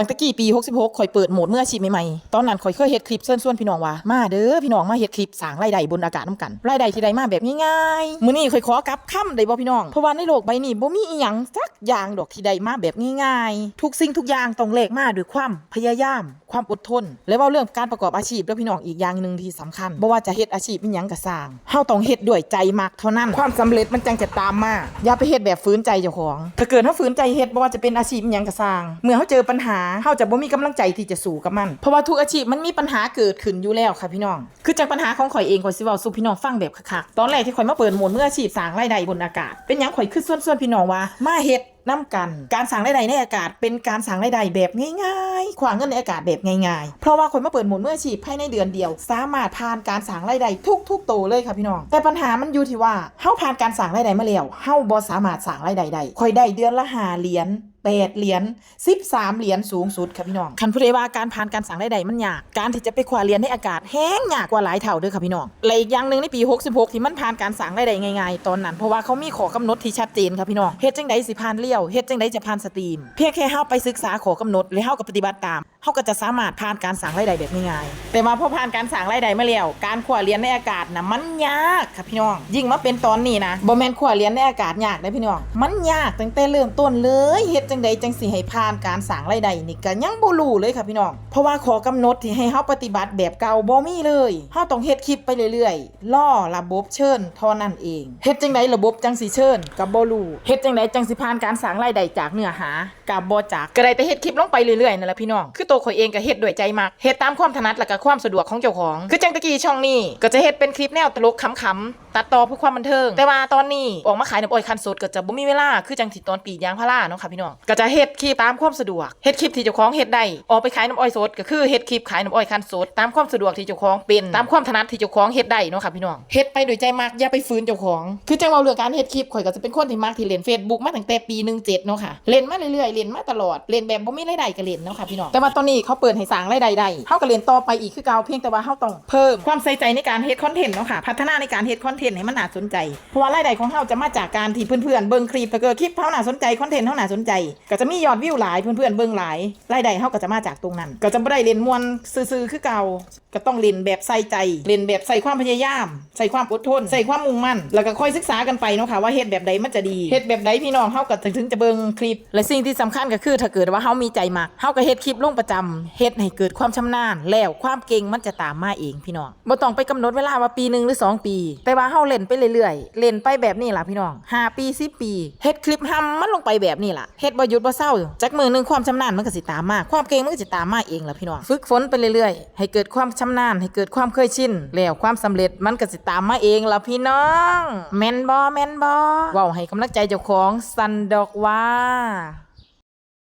ตั้งแต่กี่ปี 66คอยเปิดโหมดเมื่ออาชีพใหม่ๆ ตอนนั้นคอยเคยเฮ็ดคลิปเชิญชวนพี่น้องว่า มาเด้อพี่น้องมาเฮ็ดคลิปสางรายได้บนอากาศน้ำกันรายได้ที่ได้มาแบบง่ายๆมื้อนี้คอยขอกลับค่ำได้บ่พี่น้อง เพราะว่าในโลกใบนี้บ่มีอีหยังสักอย่างดอกที่ได้มาแบบง่ายๆ ทุกสิ่งทุกอย่างต้องแลกมาด้วยความพยายาม ความอดทน และเว่าเรื่องการประกอบอาชีพแล้วพี่น้องอีกอย่างหนึ่งที่สำคัญบ่ว่าจะเฮ็ดอาชีพเป็นหยังก็สร้างเฮาต้องเฮ็ดด้วยใจมักเท่านั้น ความสำเร็จมันจังจะตามมาอย่าไปเฮ็ดแบบฝืนใจเจ้าของถ้าเกิดเฮาฝืนใจเฮ็ดบ่ว่าจะเป็นอาชีพเป็นหยังก็สร้าง เมื่อเฮาเจอปัญหาเฮาจะบ่มีกำลังใจที่จะสู้กับมัน เพราะว่าทุกอาชีพมันมีปัญหาเกิดขึ้นอยู่แล้วค่ะพี่น้อง คือจากปัญหาของข่อยเองข่อยสิเว้าสู่พี่น้องฟังแบบคักๆตอนแรกที่ข่อยมาเปิดหมดเมื่ออาชีพสร้างรายได้บนอากาศเป็นหยังข่อยคือส่วนๆพี่น้องว่ามาเฮ็ดน้ำกัน การสั่งรายได้ในอากาศ เป็นการสั่งรายได้แบบง่ายๆ ขวางเงินในอากาศแบบง่ายๆ เพราะว่าคนมาเปิดหมุนเมื่อฉีพภายในเดือนเดียว สามารถผ่านการสั่งรายได้ทุกๆโตวเลยค่ะพี่น้อง แต่ปัญหามันอยู่ที่ว่าเฮาผ่านการสั่งรายได้มาแล้วเฮาบ่สามารถสั่งรายได้ได้ค่อยได้เดือนละหาเหรียญ แปดเหรียญ13เหรียญสูงสุดค่ะพี่น้องคันผู้ใดว่าการผ่านการสั่งได้ใดมันยาก การที่จะไปคว้าเหรียญในอากาศแห้งยากกว่าหลายเท่าเด้อค่ะพี่น้องและอีกอย่างหนึ่งในปี 66 ที่มันผ่านการสั่งได้ใดง่ายๆ ตอนนั้น เพราะว่าเขามีขอกำหนดที่ชัดเจนค่ะพี่น้องเฮ็ดจังไดสิผ่านเลี้ยวเฮ็ดจังไดจะผ่านสตรีม เพียงแค่เฮาไปศึกษาขอกำหนดและเฮาก็ปฏิบัติตาม เฮาก็จะสามารถผ่านการสั่งรายได้แบบง่ายๆแต่ว่าพอผ่านการสั่งรายได้มาแล้วการคว้าเรียญในอากาศนะมันยากค่ะพี่น้อง ยิ่งมาเป็นตอนนี้นะบ่แมนคว้าเรียญในอากาศยากเด้พี่น้อง มันยากตั้งแต่เริ่มต้นเลยเฮ็ดจังไดจังสิให้ผ่านการสั่งรายได้นี่ก็ยังบ่รู้เลยค่ะพี่น้อง เพราะว่าขอกำหนดที่ให้เฮาปฏิบัติแบบเก่าบ่มีเลยเฮาต้องเฮ็ดคลิปไปเรื่อยๆล่อระบบเชิญเท่านั้นเองเฮ็ดจังไดระบบจังสิเชิญก็บ่รู้เฮ็ดจังไดจังสิผ่านการสั่งรายได้จากเนื้อหากับบ่จากก็ได้แต่เฮ็ดคลิปลงไปเรื่อยๆนั่นแหละพี่น้องคือตัวข่อยเองก็เฮ็ดด้วยใจมักเฮ็ดตามความถนัดและก็ความสะดวกของเจ้าของ คือจังตะกี้ช่องนี้ก็จะเฮ็ดเป็นคลิปแนวตลกขำๆตัดต่อเพื่อความบันเทิง แต่ว่าตอนนี้ออกมาขายน้ำอ้อยคันสดก็จะบ่มีเวลาคือจังที่ตอนปียางพาราเนาะค่ะพี่น้องก็จะเฮ็ดคลิปตามความสะดวกเฮ็ดคลิปที่เจ้าของเฮ็ดได้ออกไปขายน้ำอ้อยสดก็คือเฮ็ดคลิปขายน้ำอ้อยคันสดตามความสะดวกที่เจ้าของเป็นตามความถนัดที่เจ้าของเฮ็ดได้เนาะค่ะพี่น้องเฮ็ดไปโดยใจมักอย่าไปฝืนเจ้าของ คือจังเราเรื่องการเฮ็ดคลิปข่อยก็จะเป็นคนที่มักที่เล่น Facebook มาตั้งแต่ปี17เนาะค่ะเล่นมาเรื่อยๆเล่นมาตลอดเล่นแบบบ่มีรายได้ก็เล่นเนาะค่ะพี่น้องแต่ว่าตอนนี้เขาเปิดให้สร้างรายได้ได้เฮาก็เล่นต่อไปอีกคือเก่าเพียงแต่ว่าเฮาต้องเพิ่มความใส่ใจในการเฮ็ดคอนเทนต์เนาะค่ะพัฒนาในการเฮ็ดคอนเทนต์ให้มันน่าสนใจ เพราะว่ารายได้ของเฮาจะมาจากการที่เพื่อนๆเบิ่งคลิปถ้าเกิดคลิปเฮาน่าสนใจคอนเทนต์เฮาน่าสนใจ ก็จะมียอดวิวหลายเพื่อนๆเบิ่งหลายรายได้เฮาก็จะมาจากตรงนั้น ก็จะบ่ได้เล่นมวนซื่อๆคือเก่าก็ต้องเล่นแบบใส่ใจเล่นแบบใส่ความพยายาม ใส่ความอดทน ใส่ความมุ่งมั่น แล้วก็ค่อยศึกษากันไปเนาะค่ะว่าเฮ็ดแบบใดมันจะดีเฮ็ดแบบใดพี่น้องเฮาก็ถึงจะเบิ่งคลิป และสิ่งที่สำคัญก็คือถ้าเกิดว่าเฮามีใจมักเฮาก็เฮ็ดคลิปลงประจำเฮ็ดให้เกิดความชำนาญ แล้วความเก่งมันจะตามมาเองพี่น้องบ่ต้องไปกำหนดเวลาว่าปีหนึงหรือสองปี แต่ว่าเฮาเล่นไปเรื่อยๆ เล่นไปแบบนี้ล่ะพี่น้องห้าปี10ปีเฮ็ดคลิปทำมันลงไปแบบนี้ล่ะเฮ็ดบ่หยุดบ่เศร้าจักมือหนึงความชำนาญมันก็สิตามมาความเก่งมันก็สิตามมาเองล่ะพี่น้องฝึกฝนไปเรื่อยๆ ให้เกิดความชำนาญให้เกิดความเคยชินแล้วความสำเร็จมันก็สิตามมาเองล่ะพี่น้องแม่นบ่แม่นบ่เว้าให้กำลังใจเจ้าของสันดอกว่า